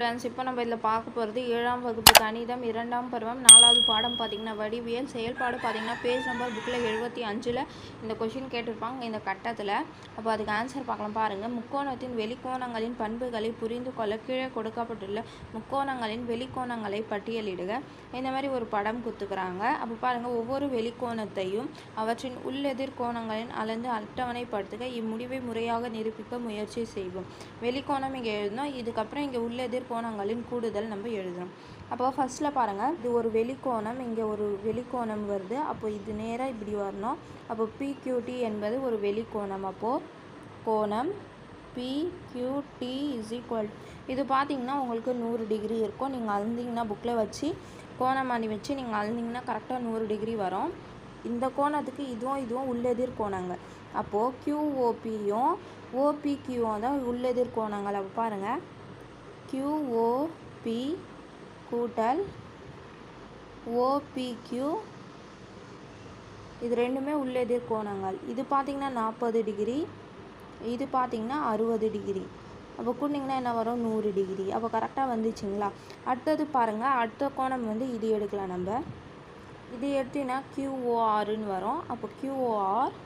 Students இப்போ நம்ம இதில் பார்க்க போகிறது ஏழாம் வகுப்பு கணிதம் இரண்டாம் பருவம் நாலாவது பாடம் பார்த்தீங்கன்னா வடிவியல் செயல்பாடு பார்த்தீங்கன்னா பேஜ் நம்பர் புக்கில் எழுபத்தி அஞ்சில் இந்த கொஷின் கேட்டிருப்பாங்க இந்த கட்டத்தில். அப்போ அதுக்கு ஆன்சர் பார்க்கலாம். பாருங்கள் முக்கோணத்தின் வெளிக்கோணங்களின் பண்புகளை புரிந்து கொள்ள கீழே கொடுக்கப்பட்டுள்ள முக்கோணங்களின் வெளிக்கோணங்களை பட்டியலிடுக. இந்த மாதிரி ஒரு படம் குத்துக்கிறாங்க. அப்போ பாருங்கள் ஒவ்வொரு வெளிக்கோணத்தையும் அவற்றின் உள்ளெதிர் கோணங்களின் அளந்து அட்டவணைப்படுத்துக. இம்முடிவை முறையாக நிரூபிக்க முயற்சி செய்வோம். வெளிக்கோணம் இங்கே எழுதணும் இதுக்கப்புறம் இங்கே உள்ளெதிர் கோணங்களின் கூடுதல் நம்ம எழுதணும் அப்போ ஃபஸ்ட்டில் பாருங்கள் இது ஒரு வெளிக்கோணம் இங்கே ஒரு வெளிக்கோணம் வருது. அப்போ இது நேராக இப்படி வரணும். அப்போ பிக்யூடி என்பது ஒரு வெளிக்கோணம். அப்போது கோணம் பிக்யூடி இஸ் ஈக்குவல் இது பார்த்தீங்கன்னா உங்களுக்கு நூறு டிகிரி இருக்கும். நீங்கள் அழுந்திங்கன்னா புக்கில் வச்சு கோணமானி வச்சு நீங்கள் அழுந்திங்கன்னா கரெக்டாக நூறு டிகிரி வரும். இந்த கோணத்துக்கு இதுவும் இதுவும் உள்ளெதிர் கோணங்கள். அப்போது கியூஓபியும் ஓபிக்யூவும் தான் உள்ளெதிர் கோணங்கள். அப்போ பாருங்கள் கியூஓபி கூட்டல் ஓபிக்யூ இது ரெண்டுமே உள்ளெதிர் கோணங்கள். இது பார்த்திங்கன்னா நாற்பது டிகிரி இது பார்த்திங்கன்னா அறுபது டிகிரி. அப்போ கூட்டிங்கன்னா என்ன வரும்? நூறு டிகிரி. அப்போ கரெக்டாக வந்துச்சுங்களா? அடுத்தது பாருங்கள் அடுத்த கோணம் வந்து இது எடுக்கலாம் நம்ம. இது எடுத்தீங்கன்னா கியூஓஆர்னு வரும். அப்போ QOR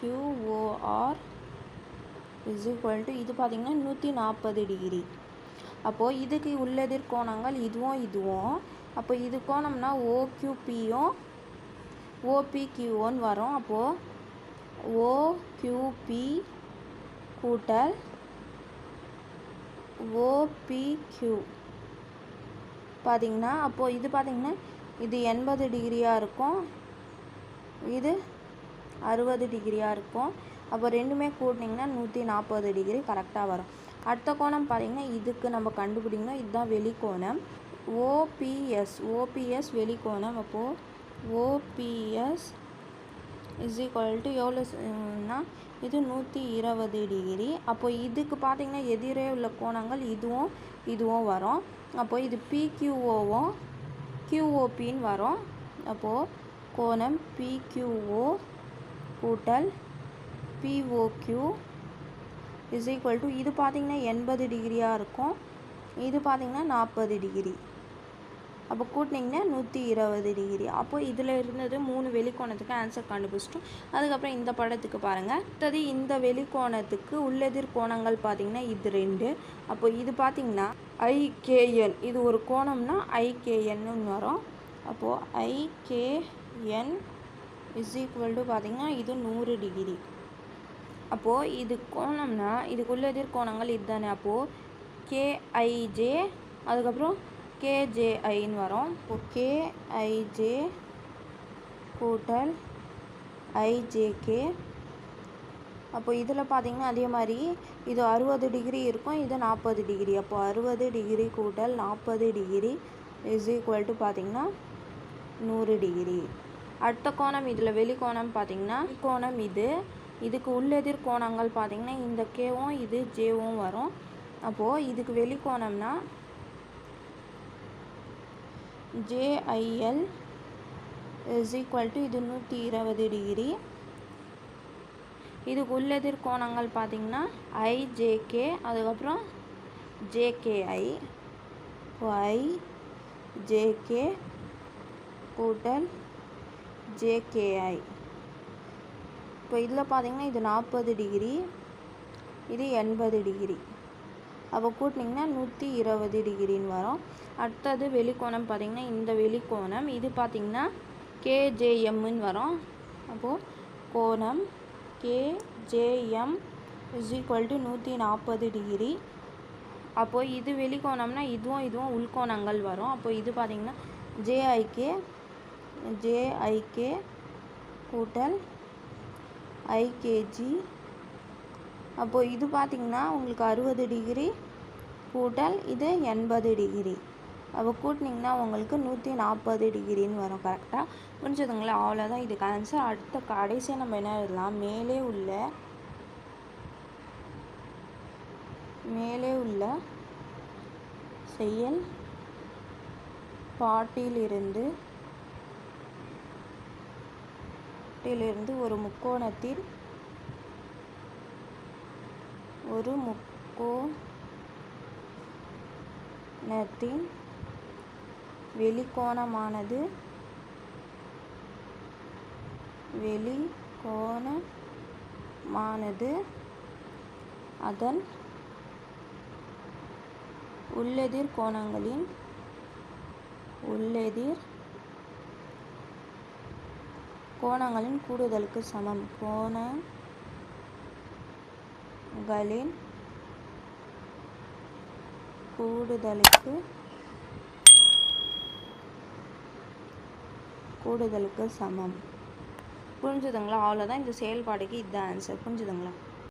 QOR is equal to இது பார்த்திங்கன்னா நூற்றி நாற்பது டிகிரி. அப்போது இதுக்கு உள்ளெதிர் கோணங்கள் இதுவும் இதுவும். அப்போ இது கோணம்னா ஓக்யூபியும் ஓபிக்யூன்னு வரும். அப்போது ஓக்யூபி கூட்டல் ஓபிக்யூ பார்த்தீங்கன்னா அப்போது இது பார்த்திங்கன்னா இது எண்பது டிகிரியாக இருக்கும். இது அறுபது டிகிரியாக இருக்கும். அப்போ ரெண்டுமே கூட்டினீங்கன்னா நூற்றி நாற்பது டிகிரி கரெக்டாக வரும். அடுத்த கோணம் பார்த்தீங்கன்னா இதுக்கு நம்ம கண்டுபிடிக்கணும். இதுதான் வெளிக்கோணம். OPS OPS வெளிக்கோணம். அப்போது ஓபிஎஸ் இஸ் ஈக்குவல் டு எவ்வளோனா இது நூற்றி இருபது டிகிரி அப்போது இதுக்கு பார்த்திங்கன்னா எதிரே உள்ள கோணங்கள் இதுவும் இதுவும் வரும். அப்போது இது பிக்யூஓவும் கியூஓபின்னு வரும். அப்போது கோணம் பிக்யூஓ கூட்டல் பிஓக்யூ இஸ் ஈக்குவல் டு இது பார்த்திங்கன்னா எண்பது டிகிரியாக இருக்கும். இது பார்த்திங்கன்னா நாற்பது டிகிரி. அப்போ கூட்டினீங்கன்னா நூற்றி இருபது டிகிரி. அப்போ இதில் இருந்தது மூணு வெளிக்கோணத்துக்கு ஆன்சர் கண்டுபிடிச்சிட்டோம். அதுக்கப்புறம் இந்த படத்துக்கு பாருங்கள் அடுத்தது இந்த வெளிக்கோணத்துக்கு உள்ளெதிர் கோணங்கள் பார்த்திங்கன்னா இது ரெண்டு. அப்போ இது பார்த்திங்கன்னா ஐகேஎன் இது ஒரு கோணம்னா ஐகேஎன்னு வரும். அப்போது ஐகேஎன் இஸ் ஈக்குவல் டு பார்த்திங்கன்னா இது நூறு டிகிரி. அப்போது இது கோணம்னா இதுக்குள்ள எதிர்கோணங்கள் இதுதானே. அப்போது கேஐஜே அதுக்கப்புறம் கேஜேஐன்னு வரும். இப்போ கேஐஜே கூட்டல் ஐஜேகே அப்போ இதில் பார்த்திங்கன்னா அதே மாதிரி இது அறுபது டிகிரி இருக்கும் இது நாற்பது டிகிரி. அப்போ அறுபது டிகிரி கூட்டல் நாற்பது டிகிரி இஸ் ஈக்குவல் டு பார்த்திங்கன்னா நூறு டிகிரி. அடுத்த கோணம் இதில் வெளிக்கோணம் பார்த்திங்கன்னா கோணம் இது இதுக்கு உள்ளெதிர் கோணங்கள் பார்த்திங்கன்னா இந்த கேவும் இது ஜேவும் வரும். அப்போது இதுக்கு வெளிக்கோணம்னா ஜேஐஎல் இஸ் ஈக்குவல் டு இது நூற்றி இருபது டிகிரி இதுக்கு உள்ளெதிர் கோணங்கள் பார்த்திங்கன்னா ஐஜேகே அதுக்கப்புறம் ஜேகேஐ ஐ ஜேகே கூட்டல் ஜேகேஐ இப்போ இதில் பார்த்தீங்கன்னா இது நாற்பது டிகிரி இது எண்பது டிகிரி. அப்போ கூட்டினீங்கன்னா நூற்றி இருபது டிகிரின்னு வரும். அடுத்தது வெளிக்கோணம் பார்த்திங்கன்னா இந்த வெளிக்கோணம் இது பார்த்திங்கன்னா கேஜேஎம்னு வரும். அப்போது கோணம் கேஜேஎம் இஸ் ஈக்குவல் டு நூற்றி நாற்பது டிகிரி. அப்போது இது வெளிக்கோணம்னா இதுவும் இதுவும் உள்கோணங்கள் வரும். அப்போ இது பார்த்திங்கன்னா ஜேஐகே ஜேஐகே கூட்டல் ஐகேஜி அப்போது இது பார்த்திங்கன்னா உங்களுக்கு அறுபது டிகிரி கூட்டல் இது எண்பது டிகிரி. அப்போ கூட்டினீங்கன்னா உங்களுக்கு நூற்றி நாற்பது டிகிரின்னு வரும் கரெக்டாக புரிஞ்சதுங்களா? அவ்வளோதான் இதுக்கு ஆன்சர் அடுத்த கடைசியாக நம்ம என்ன எழுதலாம்? மேலே உள்ள மேலே உள்ள செயல் பாட்டிலிருந்து இருந்து ஒரு முக்கோணத்தில் ஒரு முக்கோணத்தின் வெளிக்கோணமானது வெளிக்கோணமானது. அதன் உள்ளெதிர் கோணங்களின் உள்ளெதிர் கோணங்களின் கூடுதலுக்கு சமம். கோணங்களின் கூடுதலுக்கு கூடுதலுக்கு சமம். புரிஞ்சுதுங்களா? அவ்வளோதான் இந்த செயல்பாடுக்கு இதுதான் ஆன்சர் புரிஞ்சுதுங்களா?